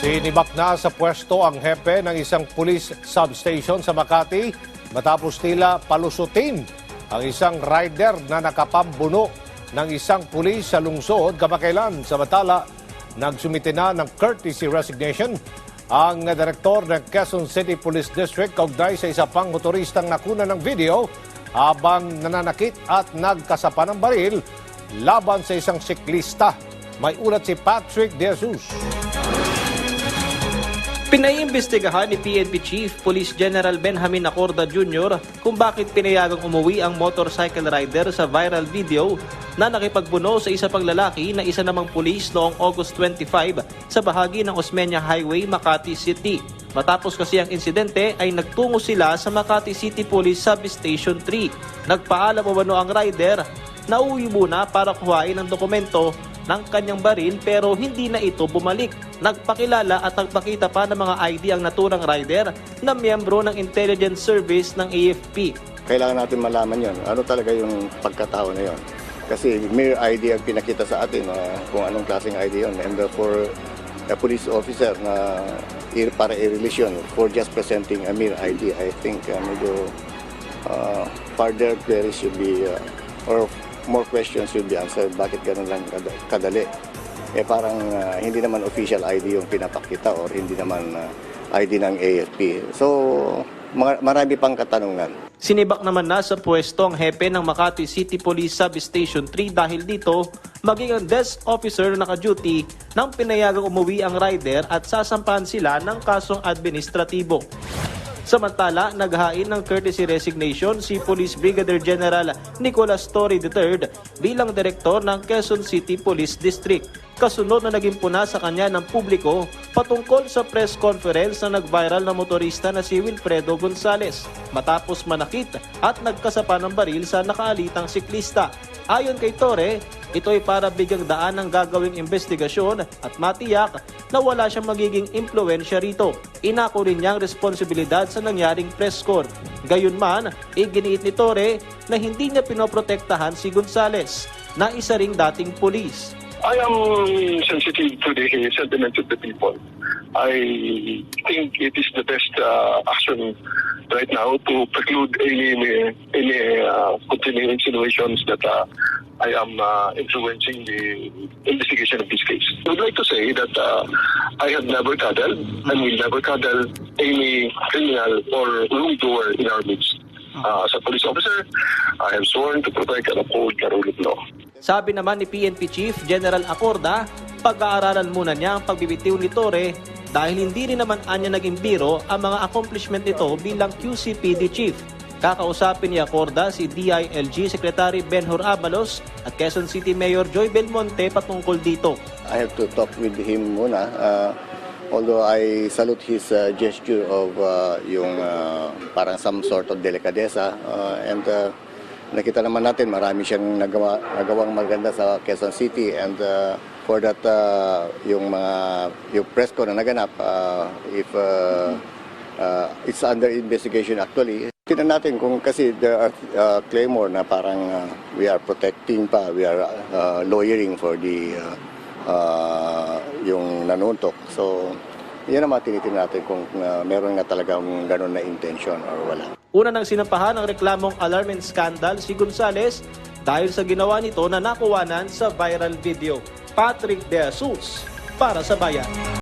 Sinibak na sa pwesto ang hepe ng isang police substation sa Makati matapos nila palusutin ang isang rider na nakapambuno ng isang pulis sa lungsod kamakailan. Samantala, nagsumite na ng courtesy resignation ang direktor ng Quezon City Police District kaugnay sa isa pang motoristang nakuna ng video habang nananakit at nagkasapa ng baril laban sa isang siklista. May ulat si Patrick De Jesus. Pinaiimbestigahan ni PNP Chief Police General Benjamin Acorda Jr. kung bakit pinayagang umuwi ang motorcycle rider sa viral video na nakipagbuno sa isa pang lalaki na isa namang pulis noong August 25 sa bahagi ng Osmeña Highway, Makati City. Matapos kasi ang insidente ay nagtungo sila sa Makati City Police Substation 3. Nagpaalam umano ang rider na uwi muna para kuhain ang dokumento ng kanyang baril pero hindi na ito bumalik. Nagpakilala at nagpakita pa ng mga ID ang naturang rider na miyembro ng intelligence service ng AFP. kailangan natin malaman yon. Ano talaga yung pagkatao na yon. Kasi mere ID ang pinakita sa atin uh, kung anong klaseng ID yon. And for a police officer na para i-release yun for just presenting a mere ID, I think uh, medyo uh, further queries should be uh, or more questions should be answered. Bakit ganun lang kad- kadali? Eh parang uh, hindi naman official ID yung pinapakita or hindi naman uh, ID ng AFP. So, mga- marami pang katanungan. Sinibak naman na sa pwesto ang hepe ng Makati City Police Substation 3 dahil dito maging ang desk officer na naka-duty nang pinayagang umuwi ang rider at sasampahan sila ng kasong administratibo. Samantala, naghain ng courtesy resignation si Police Brigadier General Nicolas Torre III bilang direktor ng Quezon City Police District. Kasunod na naging puna sa kanya ng publiko patungkol sa press conference na nag-viral na motorista na si Wilfredo Gonzales matapos manakit at nagkasapa ng baril sa nakaalitang siklista. Ayon kay Torre, ito ay para bigyang daan ng gagawing investigasyon at matiyak na wala siyang magiging impluensya rito. Inako rin niya ang responsibilidad sa nangyaring press con. Gayunman, iginiit ni Torre na hindi niya pinoprotektahan si Gonzales na isa ring dating pulis. I am sensitive to the sentiments of the people. I think it is the best uh, action right now to preclude any any uh, continuing insinuations that uh, I am uh, influencing the investigation of this case. I would like to say that uh, I have never cuddled and will never cuddle any criminal or wrongdoer in our midst. Uh, as a police officer, I am sworn to protect and uphold the rule of law. Sabi naman ni PNP Chief General Acorda, pag-aaralan muna niya ang pagbibitiw ni Torre dahil hindi rin naman anya naging biro ang mga accomplishment nito bilang QCPD Chief. Kakausapin ni Acorda si DILG Secretary Benhur Abalos at Quezon City Mayor Joy Belmonte patungkol dito. I have to talk with him muna. Uh, although I salute his uh, gesture of uh, yung uh, parang some sort of delicadeza. Uh, and uh, nakita naman natin marami siyang nagawa, nagawang maganda sa Quezon City. And uh, for that, uh, yung mga yung press ko na naganap, uh, if uh, uh, it's under investigation actually, Tingnan natin kung kasi are uh, claymore na parang uh, we are protecting pa, we are uh, lawyering for the uh, uh, yung nanuntok. So, yan mga tinitingnan natin kung uh, meron nga talagang ganun na intention or wala. Una nang sinampahan ang reklamong alarm and scandal si Gonzales dahil sa ginawa nito na nakuwanan sa viral video. Patrick De Jesus para sa Bayan.